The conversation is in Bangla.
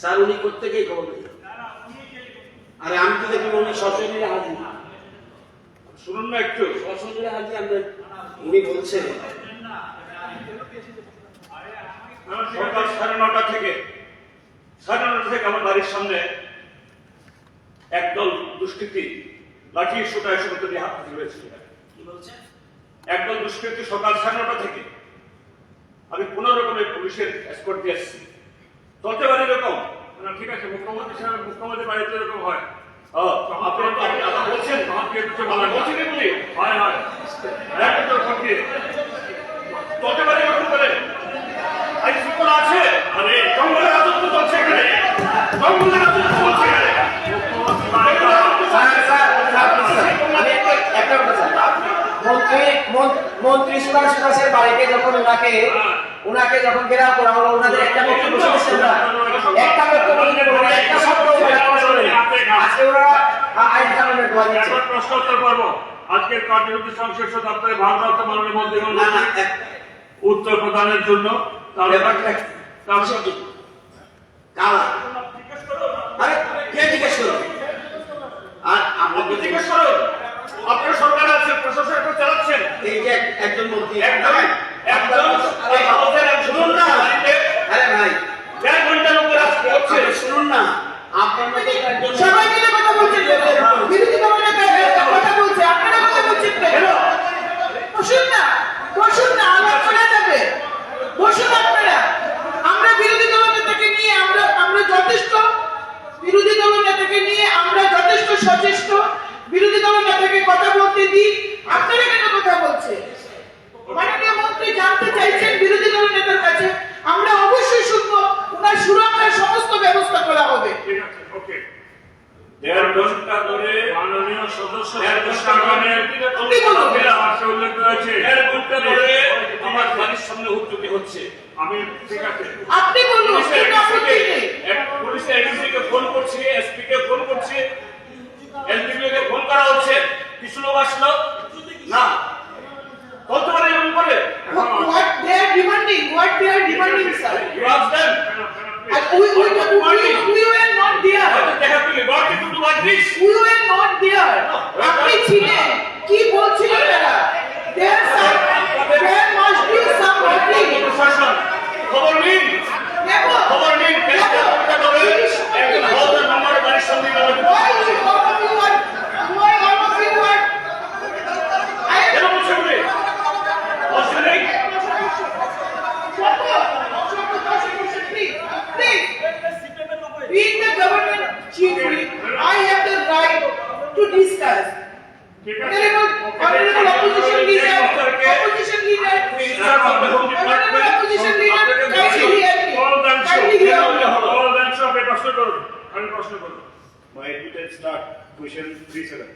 স্যার উনি প্রত্যেকেই খবর দিলেন আরে আমি তো দেখি উনি সশরীরে হাজির শুনুন না একটু সশরীরে হাজির আমরা উনি বলছেন। সকাল সাড়ে নটা থেকে সাড়ে নটা থেকে আমার বাড়ির সামনে একদল দুষ্কৃতী লাঠি সোটায় সমস্ত দিয়ে হাত রয়েছে। একদল দুষ্কৃতী সকাল সাড়ে নটা থেকে আমি কোনো রকমের পুলিশের এসকর্ট দিয়ে আসছি চলতে পারে এরকম। না, ঠিক আছে মুখ্যমন্ত্রী সাহেব মুখ্যমন্ত্রী বাড়িতে এরকম হয়। বলছেন? হয় হয়। এরকম আছে? আরে জঙ্গলের রাজত্ব চলছে এখানে। জঙ্গলের রাজত্ব চলছে মন্ত্রী মন্ত্রী সুভাষ দাসের বাড়িতে যখন ওনাকে ওনাকে যখন ঘেরাও করা হলো ওনাদের একটা বক্তব্য শুনেছেন না। একটা বক্তব্য দিতে একটা শব্দ আজকে ওনারা আইন কানুনের দোয়া দিচ্ছে। প্রশ্ন উত্তর পর্ব। আজকের কার্যসূচি সংশ্লিষ্ট দপ্তরে ভারপ্রাপ্ত মাননীয় মন্ত্রী না না উত্তর প্রদানের জন্য। তার ব্যাপারটা তার কালা জিজ্ঞেস আরে কে জিজ্ঞেস করবে আর আপনি আপনাকে জিজ্ঞেস করুন আপনার সরকার আছে প্রশাসন চালাচ্ছেন। এই যে একজন মন্ত্রী একদম একদম এই আমাদের এক শুনুন না বাড়িতে আরে ভাই দেড় ঘণ্টার উপরে আসতে হচ্ছে আপনি শুনুন না আপনার মতো একজন সবাই মিলে কথা বলছেন বিরোধী দলের নেতা কথা বলছে আপনারা কথা বলছেন কেন? বসুন না বসুন না আলাপ করা যাবে। বসুন আপনারা। আমরা বিরোধী নেতাকে নিয়ে আমরা আমরা যথেষ্ট। বিরোধী নেতাকে নিয়ে আমরা যথেষ্ট সচেষ্ট। বিরোধী দলের নেতাকে কথা বলতে দিই। আপনারা কেন কথা বলছেন মাননীয় মন্ত্রী জানতে চাইছেন বিরোধী দলের নেতার কাছে আমরা অবশ্যই শুনব ওনার সুরক্ষার সমস্ত ব্যবস্থা করা হবে ঠিক আছে ওকে দেড় ঘণ্টা ধরে মাননীয় সদস্য দেড় ঘণ্টা সদস্যগণের আপনি বলুন। ভাষা উল্লেখ রয়েছে। দেড় ঘণ্টা ধরে আমার বাড়ির সামনে হুটুটি হচ্ছে। আমি ঠিক আছে। আপনি বলুন পুলিশের কোনো আপত্তি নেই পুলিশের এডিসি কে ফোন করছি এসপি কে ফোন করছি। এসডিপিও কে ফোন করা হচ্ছে। কিছু লোক আসলো? না। বলতে পারে You ask them. and we we we, Being the government chief whip, I have the right to discuss. ঠিক আছে Honorable, honorable opposition leader, opposition leader, honorable opposition leader, kindly hear me. All them Kindly hear me. all them সব প্রশ্ন করুন আমি প্রশ্ন করুন My details start question three seven.